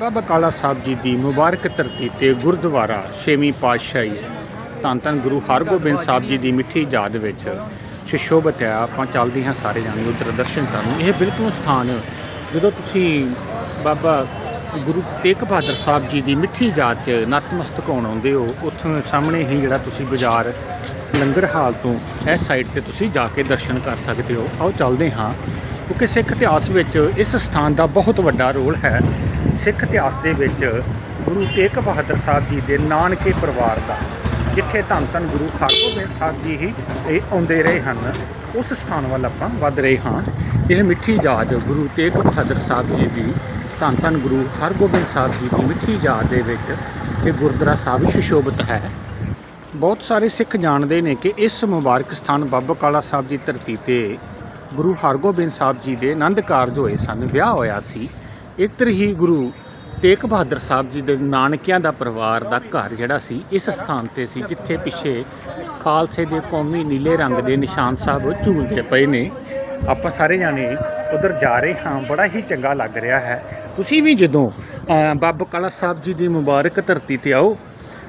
ਬਾਬਾ ਕਾਲਾ ਸਾਹਿਬ ਜੀ ਦੀ ਮੁਬਾਰਕ ਧਰਤੀ ਤੇ ਗੁਰਦੁਆਰਾ ਛੇਵੀਂ ਪਾਤਸ਼ਾਹੀ ਧੰਨ ਧੰਨ ਗੁਰੂ ਹਰਗੋਬਿੰਦ ਸਾਹਿਬ ਜੀ ਦੀ ਮਿੱਠੀ ਯਾਦ ਵਿੱਚ ਸ਼ਿਸ਼ੋਭਤ ਹੈ। ਆਪਾਂ ਚੱਲਦੇ ਹਾਂ ਸਾਰੇ ਜਾਣੇ ਉਧਰ ਦਰਸ਼ਨ ਕਰਨ। ਇਹ ਬਿਲਕੁਲ ਸਥਾਨ ਜਦੋਂ ਤੁਸੀਂ ਬਾਬਾ ਗੁਰੂ ਤੇਗ ਬਹਾਦਰ ਸਾਹਿਬ ਜੀ ਦੀ ਮਿੱਠੀ ਯਾਦ 'ਚ ਨਤਮਸਤਕ ਹੋਣ ਆਉਂਦੇ ਹੋ, ਉੱਥੋਂ ਸਾਹਮਣੇ ਹੀ ਜਿਹੜਾ ਤੁਸੀਂ ਬਾਜ਼ਾਰ ਲੰਗਰ ਹਾਲ ਤੋਂ ਇਸ ਸਾਈਡ ਤੇ ਤੁਸੀਂ ਜਾ ਕੇ ਦਰਸ਼ਨ ਕਰ ਸਕਦੇ ਹੋ। ਆਓ ਚੱਲਦੇ ਹਾਂ। ਕਿਉਂਕਿ ਸਿੱਖ ਇਤਿਹਾਸ ਵਿੱਚ ਇਸ ਸਥਾਨ ਦਾ ਬਹੁਤ ਵੱਡਾ ਰੋਲ ਹੈ। ਸਿੱਖ ਇਤਿਹਾਸ ਦੇ ਵਿੱਚ ਗੁਰੂ ਤੇਗ ਬਹਾਦਰ ਸਾਹਿਬ ਜੀ ਦੇ ਨਾਨਕੇ ਪਰਿਵਾਰ ਦਾ, ਜਿੱਥੇ ਧੰਨ ਧੰਨ ਗੁਰੂ ਹਰਗੋਬਿੰਦ ਸਾਹਿਬ ਜੀ ਹੀ ਇਹ ਆਉਂਦੇ ਰਹੇ ਹਨ, ਉਸ ਸਥਾਨ ਵੱਲ ਆਪਾਂ ਵੱਧ ਰਹੇ ਹਾਂ। ਇਹ ਮਿੱਠੀ ਯਾਦ ਗੁਰੂ ਤੇਗ ਬਹਾਦਰ ਸਾਹਿਬ ਜੀ ਦੀ, ਧੰਨ ਧੰਨ ਗੁਰੂ ਹਰਗੋਬਿੰਦ ਸਾਹਿਬ ਜੀ ਦੀ ਮਿੱਠੀ ਯਾਦ ਦੇ ਵਿੱਚ ਇਹ ਗੁਰਦੁਆਰਾ ਸਾਹਿਬ ਸੁਸ਼ੋਭਿਤ ਹੈ। ਬਹੁਤ ਸਾਰੇ ਸਿੱਖ ਜਾਣਦੇ ਨੇ ਕਿ ਇਸ ਮੁਬਾਰਕ ਸਥਾਨ ਬਾਬਾ ਕਾਲਾ ਸਾਹਿਬ ਦੀ ਧਰਤੀ ਤੇ ਗੁਰੂ ਹਰਗੋਬਿੰਦ ਸਾਹਿਬ ਜੀ ਦੇ ਆਨੰਦ ਕਾਰਜ ਹੋਏ ਸਨ, ਵਿਆਹ ਹੋਇਆ ਸੀ। ਇੱਧਰ ਹੀ ਗੁਰੂ ਤੇਗ ਬਹਾਦਰ ਸਾਹਿਬ ਜੀ ਦੇ ਨਾਨਕਿਆਂ ਦਾ ਪਰਿਵਾਰ ਦਾ ਘਰ ਜਿਹੜਾ ਸੀ, ਇਸ ਸਥਾਨ ਤੇ ਸੀ, ਜਿੱਥੇ ਪਿੱਛੇ ਖਾਲਸੇ ਦੇ ਕੌਮੀ ਨੀਲੇ ਰੰਗ ਦੇ ਨਿਸ਼ਾਨ ਸਾਹਿਬ ਝੂਲਦੇ ਪਏ ਨੇ। ਆਪਾਂ ਸਾਰੇ ਜਾਣੇ ਉਧਰ ਜਾ ਰਹੇ ਹਾਂ, ਬੜਾ ਹੀ ਚੰਗਾ ਲੱਗ ਰਿਹਾ ਹੈ। ਤੁਸੀਂ ਵੀ ਜਦੋਂ ਬਾਬਾ ਕਾਲਾ ਸਾਹਿਬ ਜੀ ਦੀ ਮੁਬਾਰਕ ਧਰਤੀ ਤੇ ਆਓ,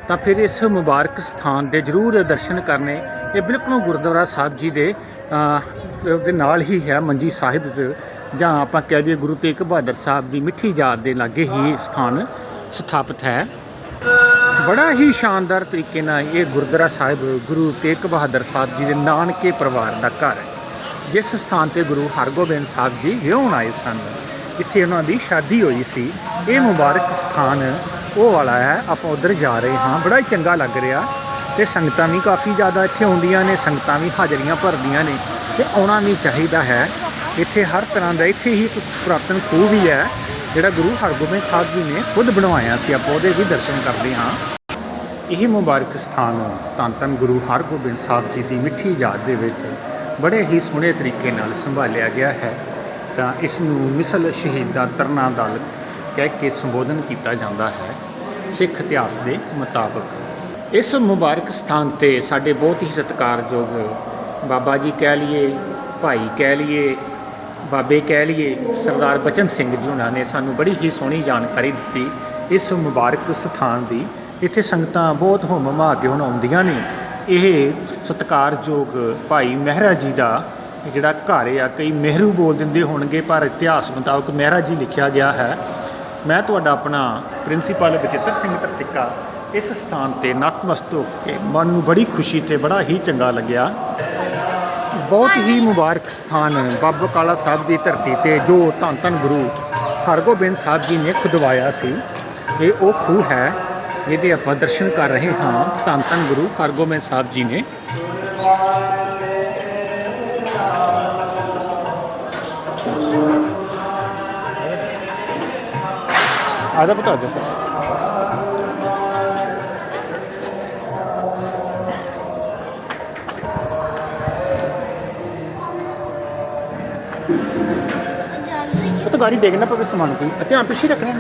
ਤਾਂ ਫਿਰ ਇਸ ਮੁਬਾਰਕ ਸਥਾਨ ਦੇ ਜ਼ਰੂਰ ਦਰਸ਼ਨ ਕਰਨੇ, ਇਹ ਬਿਲਕੁਲ ਗੁਰਦੁਆਰਾ ਸਾਹਿਬ ਜੀ ਦੇ ਦੇ ਨਾਲ ਹੀ ਹੈ ਮੰਜੀ ਸਾਹਿਬ ਦੇ, ਜਾਂ ਆਪਾਂ ਕਹਿ ਦਈਏ ਗੁਰੂ ਤੇਗ ਬਹਾਦਰ ਸਾਹਿਬ ਦੀ ਮਿੱਠੀ ਯਾਦ ਦੇ ਲਾਗੇ ਹੀ ਸਥਾਨ ਸਥਾਪਿਤ ਹੈ। ਬੜਾ ਹੀ ਸ਼ਾਨਦਾਰ ਤਰੀਕੇ ਨਾਲ ਇਹ ਗੁਰਦੁਆਰਾ ਸਾਹਿਬ ਗੁਰੂ ਤੇਗ ਬਹਾਦਰ ਸਾਹਿਬ ਜੀ ਦੇ ਨਾਨਕੇ ਪਰਿਵਾਰ ਦਾ ਘਰ ਹੈ। ਜਿਸ ਸਥਾਨ ਤੇ ਗੁਰੂ ਹਰਗੋਬਿੰਦ ਸਾਹਿਬ ਜੀ ਵਿਆਹਣ ਆਏ ਸਨ। ਇੱਥੇ ਉਹਨਾਂ ਦੀ ਸ਼ਾਦੀ ਹੋਈ ਸੀ। ਇਹ ਮੁਬਾਰਕ ਸਥਾਨ ਉਹ ਵਾਲਾ ਹੈ ਆਪਾਂ ਉਧਰ ਜਾ ਰਹੇ ਹਾਂ। ਬੜਾ ਹੀ ਚੰਗਾ ਲੱਗ ਰਿਹਾ। ਤੇ ਸੰਗਤਾਂ ਵੀ ਕਾਫੀ ਜ਼ਿਆਦਾ ਇੱਥੇ ਆਉਂਦੀਆਂ ਨੇ ਸੰਗਤਾਂ ਵੀ ਹਾਜ਼ਰੀਆਂ ਭਰਦੀਆਂ ਨੇ। ਤੇ ਆਉਣਾ ਵੀ ਚਾਹੀਦਾ ਹੈ। ਇੱਥੇ ਹਰ ਤਰ੍ਹਾਂ ਦਾ ਇੱਥੇ ਹੀ ਇੱਕ ਪੁਰਾਤਨ ਖੂਹ ਵੀ ਹੈ, ਜਿਹੜਾ ਗੁਰੂ ਹਰਗੋਬਿੰਦ ਸਾਹਿਬ ਜੀ ਨੇ ਖੁਦ ਬਣਵਾਇਆ ਸੀ। ਆਪਾਂ ਉਹਦੇ ਵੀ ਦਰਸ਼ਨ ਕਰਦੇ ਹਾਂ। ਇਹ ਮੁਬਾਰਕ ਸਥਾਨ ਧੰਨ ਧੰਨ ਗੁਰੂ ਹਰਗੋਬਿੰਦ ਸਾਹਿਬ ਜੀ ਦੀ ਮਿੱਠੀ ਯਾਦ ਦੇ ਵਿੱਚ ਬੜੇ ਹੀ ਸੋਹਣੇ ਤਰੀਕੇ ਨਾਲ ਸੰਭਾਲਿਆ ਗਿਆ ਹੈ। ਤਾਂ ਇਸ ਨੂੰ ਮਿਸਲ ਸ਼ਹੀਦਾਂ ਤਰਨਾ ਦਲ ਕਹਿ ਕੇ ਸੰਬੋਧਨ ਕੀਤਾ ਜਾਂਦਾ ਹੈ, ਸਿੱਖ ਇਤਿਹਾਸ ਦੇ ਮੁਤਾਬਕ। ਇਸ ਮੁਬਾਰਕ ਸਥਾਨ ਤੇ ਸਾਡੇ ਬਹੁਤ ਹੀ ਸਤਿਕਾਰਯੋਗ ਬਾਬਾ ਜੀ ਕਹਿ ਲਈਏ, ਭਾਈ ਕਹਿ ਲਈਏ, ਬਾਬੇ ਕਹਿ ਲਈਏ, ਸਰਦਾਰ ਬਚਨ ਸਿੰਘ ਜੀ ਉਹਨਾਂ ਨੇ ਸਾਨੂੰ ਬੜੀ ਹੀ ਸੋਹਣੀ ਜਾਣਕਾਰੀ ਦਿੱਤੀ ਇਸ ਮੁਬਾਰਕ ਸਥਾਨ ਦੀ। ਇੱਥੇ ਸੰਗਤਾਂ ਬਹੁਤ ਹਮਮਾ ਕੇ ਹੁਣ ਆਉਂਦੀਆਂ ਨੇ। ਇਹ ਸਤਿਕਾਰਯੋਗ ਭਾਈ ਮਹਿਰਾ ਜੀ ਦਾ ਜਿਹੜਾ ਘਰ ਆ, ਕਈ ਮਹਿਰੂ ਬੋਲ ਦਿੰਦੇ ਹੋਣਗੇ, ਪਰ ਇਤਿਹਾਸ ਮੁਤਾਬਕ ਮਹਿਰਾ ਜੀ ਲਿਖਿਆ ਗਿਆ ਹੈ। ਮੈਂ ਤੁਹਾਡਾ ਆਪਣਾ ਪ੍ਰਿੰਸੀਪਲ ਬਚਿੱਤਰ ਸਿੰਘ ਤਰਸਿੱਕਾ ਇਸ ਸਥਾਨ ਤੇ ਨਤਮਸਤਕ ਹੋ ਕੇ ਮਨ ਨੂੰ ਬੜੀ ਖੁਸ਼ੀ ਤੇ ਬੜਾ ਹੀ ਚੰਗਾ ਲੱਗਿਆ। ਬਹੁਤ ਹੀ ਮੁਬਾਰਕ ਸਥਾਨ ਬਾਬਾ ਕਾਲਾ ਸਾਹਿਬ ਦੀ ਧਰਤੀ ਤੇ ਜੋ ਧੰਨ ਧੰਨ ਗੁਰੂ ਹਰਗੋਬਿੰਦ ਸਾਹਿਬ ਜੀ ਨੇ ਖੁਦਵਾਇਆ ਸੀ, ਇਹ ਉਹ ਖੂਹ ਹੈ ਜਿਹਦੇ ਆਪਾਂ ਦਰਸ਼ਨ ਕਰ ਰਹੇ ਹਾਂ। ਧੰਨ ਧੰਨ ਗੁਰੂ ਹਰਗੋਬਿੰਦ ਸਾਹਿਬ ਜੀ ਨੇ। ਆਦਾ ਬਤਾ ਦੇ ਉਹ ਤਾਂ ਗਾੜੀ ਡੇਗਣਾ ਪਵੇ ਸਮਾਨ ਕੋਈ। ਧਿਆਨ ਪਿੱਛੇ ਰੱਖਣਾ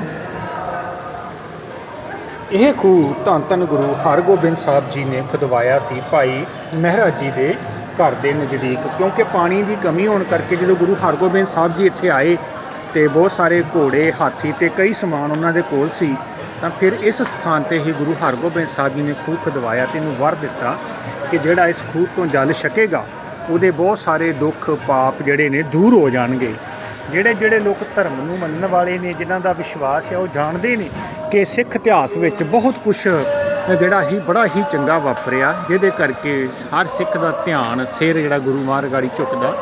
ਇਹ ਖੂਹ ਧੰਨ ਧੰਨ ਗੁਰੂ ਹਰਗੋਬਿੰਦ ਸਾਹਿਬ ਜੀ ਨੇ ਖੁਦਵਾਇਆ ਸੀ ਭਾਈ ਮਹਿਰਾ ਜੀ ਦੇ ਘਰ ਦੇ ਨਜ਼ਦੀਕ, ਕਿਉਂਕਿ ਪਾਣੀ ਦੀ ਕਮੀ ਹੋਣ ਕਰਕੇ ਜਦੋਂ ਗੁਰੂ ਹਰਗੋਬਿੰਦ ਸਾਹਿਬ ਜੀ ਇੱਥੇ ਆਏ ਤੇ ਬਹੁਤ ਸਾਰੇ ਘੋੜੇ, ਹਾਥੀ ਤੇ ਕਈ ਸਮਾਨ ਉਹਨਾਂ ਦੇ ਕੋਲ ਸੀ, ਤਾਂ ਫਿਰ ਇਸ ਸਥਾਨ ਤੇ ਹੀ ਗੁਰੂ ਹਰਗੋਬਿੰਦ ਸਾਹਿਬ ਜੀ ਨੇ ਖੂਹ ਖਦਵਾਇਆ ਤੇ ਇਹਨੂੰ ਵਰ ਦਿੱਤਾ ਕਿ ਜਿਹੜਾ ਇਸ ਖੂਹ ਤੋਂ ਜਲ ਛਕੇਗਾ, ਉਹਦੇ ਬਹੁਤ ਸਾਰੇ ਦੁੱਖ, ਪਾਪ ਜਿਹੜੇ ਨੇ ਦੂਰ ਹੋ ਜਾਣਗੇ। ਜਿਹੜੇ ਜਿਹੜੇ ਲੋਕ ਧਰਮ ਨੂੰ ਮੰਨਣ ਵਾਲੇ ਨੇ ਜਿਨ੍ਹਾਂ ਦਾ ਵਿਸ਼ਵਾਸ ਹੈ ਉਹ ਜਾਣਦੇ ਨੇ ਕਿ ਸਿੱਖ ਇਤਿਹਾਸ ਵਿੱਚ ਬਹੁਤ ਕੁਝ ਜਿਹੜਾ ਹੀ ਬੜਾ ਹੀ ਚੰਗਾ ਵਾਪਰਿਆ ਜਿਹਦੇ ਕਰਕੇ ਹਰ ਸਿੱਖ ਦਾ ਧਿਆਨ ਸਿਰ ਜਿਹੜਾ ਗੁਰੂ ਮਹਾਰਾਜ ਗਾੜੀ ਝੁਕਦਾ।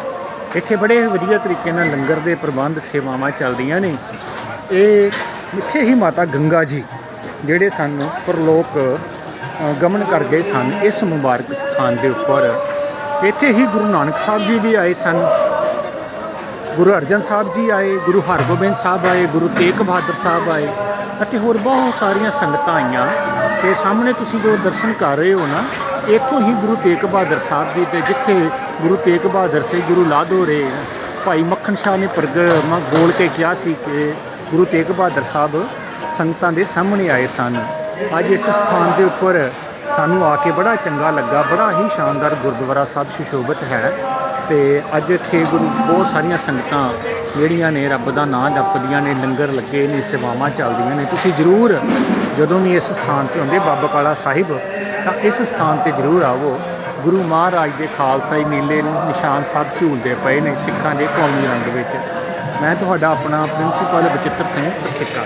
ਇੱਥੇ ਬੜੇ ਵਧੀਆ ਤਰੀਕੇ ਨਾਲ ਲੰਗਰ ਦੇ ਪ੍ਰਬੰਧ ਸੇਵਾਵਾਂ ਚੱਲਦੀਆਂ ਨੇ। ਇਹ ਇੱਥੇ ਹੀ ਮਾਤਾ ਗੰਗਾ ਜੀ ਜਿਹੜੇ ਸਾਨੂੰ ਪਰਲੋਕ ਅ, ਗਮਨ ਕਰ ਗਏ ਸਨ ਇਸ ਮੁਬਾਰਕ ਸਥਾਨ ਦੇ ਉੱਪਰ। ਇੱਥੇ ਹੀ ਗੁਰੂ ਨਾਨਕ ਸਾਹਿਬ ਜੀ ਵੀ ਆਏ ਸਨ। ਗੁਰੂ ਅਰਜਨ ਸਾਹਿਬ ਜੀ ਆਏ, ਗੁਰੂ ਹਰਗੋਬਿੰਦ ਸਾਹਿਬ ਆਏ, ਗੁਰੂ ਤੇਗ ਬਹਾਦਰ ਸਾਹਿਬ ਆਏ ਅਤੇ ਹੋਰ ਬਹੁਤ ਸਾਰੀਆਂ ਸੰਗਤਾਂ ਆਈਆਂ। ਤੇ ਸਾਹਮਣੇ ਤੁਸੀਂ ਜੋ ਦਰਸ਼ਨ ਕਰ ਰਹੇ ਹੋ ਨਾ, ਇੱਥੋਂ ਹੀ ਗੁਰੂ ਤੇਗ ਬਹਾਦਰ ਸਾਹਿਬ ਜੀ ਦੇ ਜਿੱਥੇ ਗੁਰੂ ਤੇਗ ਬਹਾਦਰ ਸਿੰਘ ਗੁਰੂ ਲਾਧੋਰੇ ਭਾਈ ਮੱਖਣ ਸ਼ਾਹ ਨੇ ਪ੍ਰਗ ਬੋਲ ਕੇ ਕਿਹਾ ਸੀ ਕਿ ਗੁਰੂ ਤੇਗ ਬਹਾਦਰ ਸਾਹਿਬ ਸੰਗਤਾਂ ਦੇ ਸਾਹਮਣੇ ਆਏ ਸਨ। ਅੱਜ ਇਸ ਸਥਾਨ ਦੇ ਉੱਪਰ ਸਾਨੂੰ ਆ ਕੇ ਬੜਾ ਚੰਗਾ ਲੱਗਾ, ਬੜਾ ਹੀ ਸ਼ਾਨਦਾਰ ਗੁਰਦੁਆਰਾ ਸਾਹਿਬ ਸੁਸ਼ੋਭਿਤ ਹੈ। ਤੇ ਅੱਜ ਇੱਥੇ ਗੁਰੂ, ਬਹੁਤ ਸਾਰੀਆਂ ਸੰਗਤਾਂ ਜਿਹੜੀਆਂ ਨੇ ਰੱਬ ਦਾ ਨਾਮ ਜਪਦੀਆਂ ਨੇ, ਲੰਗਰ ਲੱਗੇ ਨੇ, ਸੇਵਾਵਾਂ ਚੱਲਦੀਆਂ ਨੇ। ਤੁਸੀਂ ਜ਼ਰੂਰ ਜਦੋਂ ਵੀ ਇਸ ਸਥਾਨ ਤੇ ਹੁੰਦੇ ਬਾਬਾ ਕਾਲਾ ਸਾਹਿਬ, ਤਾਂ ਇਸ ਸਥਾਨ ਤੇ ਜ਼ਰੂਰ ਆਵੋ। ਗੁਰੂ ਮਹਾਰਾਜ ਦੇ ਖਾਲਸਾਈ ਨੀਲੇ ਨਿਸ਼ਾਨ ਸਾਹਿਬ ਝੂਲਦੇ ਪਏ ਨੇ ਸਿੱਖਾਂ ਦੇ ਕੌਮੀ ਰੰਗ ਵਿੱਚ। ਮੈਂ ਤੁਹਾਡਾ ਆਪਣਾ ਪ੍ਰਿੰਸੀਪਲ ਬਚਿੱਤਰ ਸਿੰਘ ਪ੍ਰਸਿੱਕਾ।